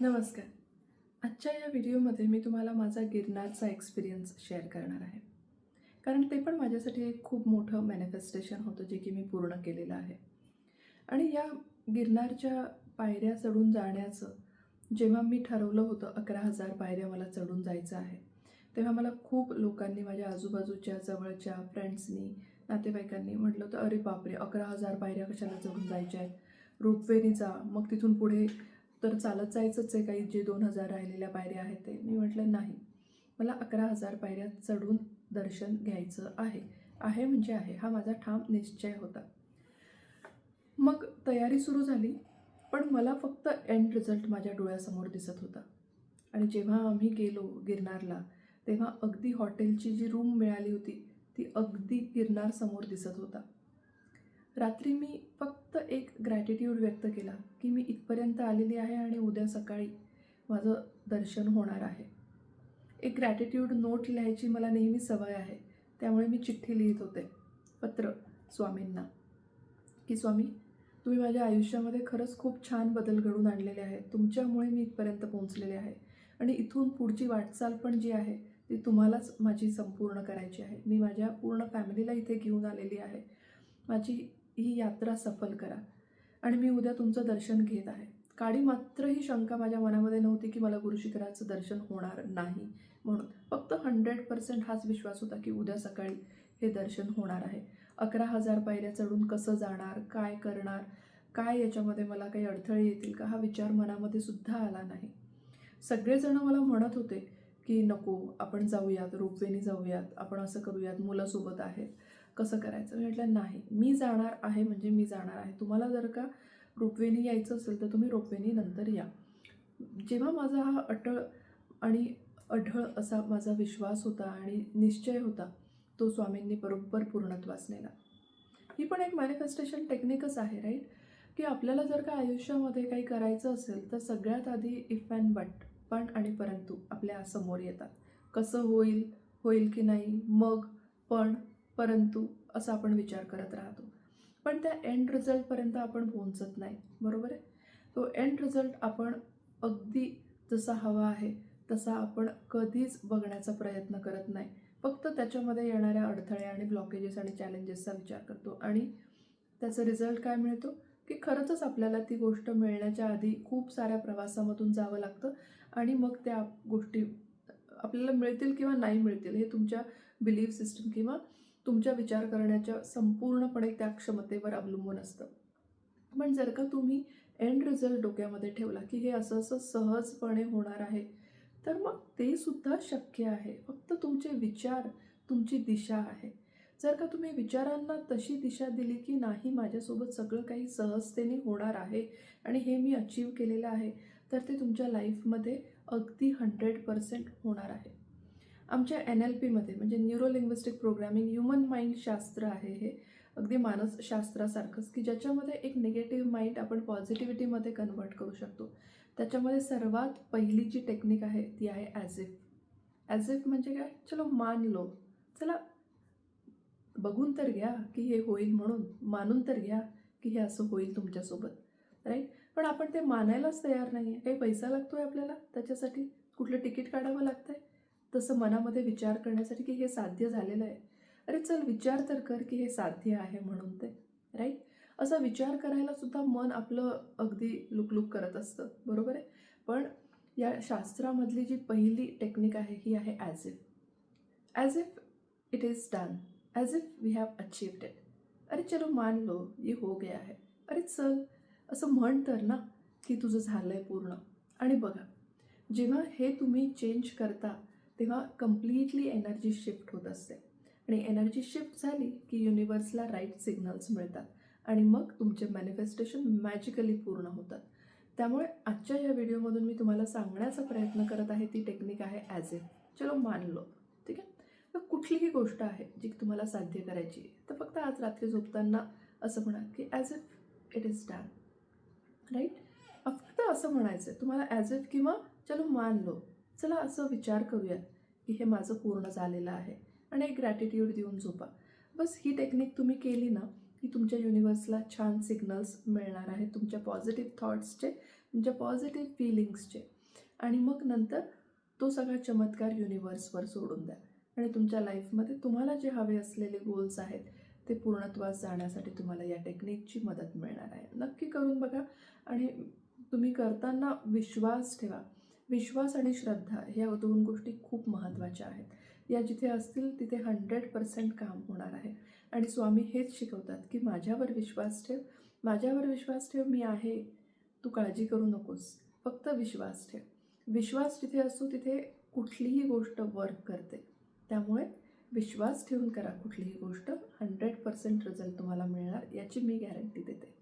नमस्कार. आजच्या या व्हिडिओमध्ये मी तुम्हाला माझा गिरनारचा एक्सपिरियन्स शेअर करणार आहे. कारण ते पण माझ्यासाठी एक खूप मोठं मॅनिफेस्टेशन होतं जे की मी पूर्ण केलेलं आहे. आणि या गिरनारच्या पायऱ्या चढून जाण्याचं जेव्हा मी ठरवलं होतं अकरा हजार पायऱ्या मला चढून जायचं आहे तेव्हा मला खूप लोकांनी माझ्या आजूबाजूच्या जवळच्या फ्रेंड्सनी नातेवाईकांनी म्हटलं होतं अरे बापरे अकरा हजार पायऱ्या कशाला चढून जायच्या आहेत? रोपवेने जा मग तिथून पुढे तर चालत जायचंच आहे. काही जे दोन हजार राहिलेल्या पायऱ्या आहेत ते. मी म्हटलं नाही. मला अकरा हजार पायऱ्या चढून दर्शन घ्यायचं आहे. आहे म्हणजे आहे. हा माझा ठाम निश्चय होता. मग तयारी सुरू झाली. पण मला फक्त एंड रिझल्ट माझ्या डोळ्यासमोर दिसत होता. आणि जेव्हा आम्ही गेलो गिरनारला तेव्हा अगदी हॉटेलची जी रूम मिळाली होती ती अगदी गिरनार समोर दिसत होता. रात्री मी फक्त एक ग्रॅटिट्यूड व्यक्त केला की मी इथपर्यंत आलेली आहे आणि उद्या सकाळी माझं दर्शन होणार आहे. एक ग्रॅटिट्यूड नोट लिहायची मला नेहमी सवय आहे. त्यामुळे मी चिठ्ठी लिहित होते. पत्र स्वामींना. की स्वामी तुम्ही माझ्या आयुष्यामध्ये खरंच खूप छान बदल घडून आणलेले आहेत. तुमच्यामुळे मी इथपर्यंत पोहोचलेले आहे. आणि इथून पुढची वाटचाल पण जी आहे ती तुम्हालाच माझी संपूर्ण करायची आहे. मी माझ्या पूर्ण फॅमिलीला इथे घेऊन आलेली आहे. माझी ही यात्रा सफल करा. आणि मी उद्या तुमचं दर्शन घेत आहे. काडी मात्र ही शंका माझ्या मनामध्ये नव्हती की मला गुरुशिखराचं दर्शन होणार नाही म्हणून. फक्त हंड्रेड पर्सेंट हाच विश्वास होता की उद्या सकाळी हे दर्शन होणार आहे. अकरा हजार पायऱ्या चढून कसं जाणार काय करणार काय याच्यामध्ये मला काही अडथळे येतील का हा विचार मनामध्ये सुद्धा आला नाही. सगळेजण मला म्हणत होते की नको आपण जाऊयात रोपवेने जाऊयात आपण असं करूयात मुलासोबत आहेत. कसं करायचं? मी म्हटलं नाही मी जाणार आहे म्हणजे मी जाणार आहे. तुम्हाला जर का रोपवेने यायचं असेल तर तुम्ही रोपवेने नंतर या. जेव्हा माझा हा अटळ आणि अढळ असा माझा विश्वास होता आणि निश्चय होता तो स्वामींनी बरोबर पूर्णत्वास नेला. ही पण एक मॅनिफेस्टेशन टेक्निकच आहे राईट की आपल्याला जर का आयुष्यामध्ये काही करायचं असेल तर सगळ्यात आधी इफ अँड बट पण आणि परंतु आपल्यासमोर येतात. कसं होईल होईल की नाही मग पण परंतु असा आपण विचार करत राहतो. पण त्या एंड रिझल्टपर्यंत आपण पोहोचत नाही. बरोबर आहे? तो एंड रिझल्ट आपण अगदी जसा हवा आहे तसा आपण कधीच बघण्याचा प्रयत्न करत नाही. फक्त त्याच्यामध्ये येणाऱ्या अडथळे आणि ब्लॉकेजेस आणि चॅलेंजेसचा विचार करतो. आणि त्याचा रिझल्ट काय मिळतो? की खरंच आपल्याला ती गोष्ट मिळण्याच्या आधी खूप साऱ्या प्रवासामधून जावं लागतं. आणि मग त्या गोष्टी आपल्याला मिळतील किंवा नाही मिळतील हे तुमच्या बिलीफ सिस्टम किंवा तुमच्या विचार करण्याच्या संपूर्णपणे त्या क्षमतेवर अवलंबून असतं. पण जर का तुम्ही एंड रिझल्ट डोक्यामध्ये ठेवला की हे असं असं सहजपणे होणार आहे तर मग ते सुद्धा शक्य आहे. फक्त तुमचे विचार तुमची दिशा आहे. जर का तुम्ही विचारांना तशी दिशा दिली की नाही माझ्यासोबत सगळं काही सहजतेने होणार आहे आणि हे मी अचीव केलेलं आहे तर ते तुमच्या लाईफमध्ये अगदी हंड्रेड पर्सेंट होणार आहे. आमच्या एन एल पीमध्ये म्हणजे neuro linguistic programming human mind शास्त्र आहे हे. अगदी मानसशास्त्रासारखंच की ज्याच्यामध्ये एक निगेटिव्ह माइंड आपण पॉझिटिव्हिटीमध्ये कन्वर्ट करू शकतो. त्याच्यामध्ये सर्वात पहिली जी टेक्निक आहे ती आहे ॲज इफ ॲज इफ म्हणजे काय? चलो मान लो चला बघून तर घ्या की हे होईल म्हणून मानून तर घ्या की हे असं होईल तुमच्यासोबत. राईट पण आपण ते मानायलाच तयार नाही आहे काही पैसा लागतो आहे आपल्याला? त्याच्यासाठी कुठलं तिकीट काढावं लागतं आहे तसं मनामध्ये विचार करण्यासाठी की हे साध्य झालेलं आहे. अरे चल विचार तर कर की हे साध्य आहे म्हणून ते राईट असा विचार करायला सुद्धा मन आपलं अगदी लुकलुक करत असतं बरोबर आहे? पण या शास्त्रामधली जी पहिली टेक्निक आहे ही आहे as if as if it is done as if we have achieved it अरे चलो मान लो ये हो गया है. अरे चल असं म्हण तर ना की तुझं झालं आहे पूर्ण. आणि बघा जेव्हा हे तुम्ही चेंज करता तेव्हा कम्प्लिटली एनर्जी शिफ्ट होत असते. आणि एनर्जी शिफ्ट झाली की युनिवर्सला राईट सिग्नल्स मिळतात. आणि मग तुमचे मॅनिफेस्टेशन मॅजिकली पूर्ण होतात. त्यामुळे आजच्या या व्हिडिओमधून मी तुम्हाला सांगण्याचा प्रयत्न करत आहे. ती टेक्निक आहे ॲज इफ चलो मान लो ठीक आहे? तर कुठलीही गोष्ट आहे जी तुम्हाला साध्य करायची आहे तर फक्त आज रात्री झोपताना असं म्हणा की as if it is done right फक्त असं म्हणायचं आहे तुम्हाला ॲज इफ किंवा चलो मान लो चला असं विचार करूयात की हे माझं पूर्ण झालेलं आहे आणि एक ग्रॅटिट्यूड देऊन झोपा. बस ही टेक्निक तुम्ही केली ना की तुमच्या युनिवर्सला छान सिग्नल्स मिळणार आहेत तुमच्या पॉझिटिव्ह थॉट्सचे तुमच्या पॉझिटिव्ह फिलिंग्सचे आणि मग नंतर तो सगळा चमत्कार युनिवर्सवर सोडून द्या. आणि तुमच्या लाईफमध्ये तुम्हाला जे हवे असलेले गोल्स आहेत ते पूर्णत्वास जाण्यासाठी तुम्हाला या टेक्निकची मदत मिळणार आहे. नक्की करून बघा आणि तुम्ही करताना विश्वास ठेवा. विश्वास आणि श्रद्धा ह्या दोन गोष्टी खूप महत्त्वाच्या आहेत. या जिथे असतील तिथे हंड्रेड पर्सेंट काम होणार आहे. आणि स्वामी हेच शिकवतात की माझ्यावर विश्वास ठेव. माझ्यावर विश्वास ठेव मी आहे. तू काळजी करू नकोस. फक्त विश्वास ठेव. विश्वास जिथे असतो तिथे कुठलीही गोष्ट वर्क करते. त्यामुळे विश्वास ठेवून करा कुठलीही गोष्ट. हंड्रेड पर्सेंट रिझल्ट तुम्हाला मिळणार याची मी गॅरंटी देते.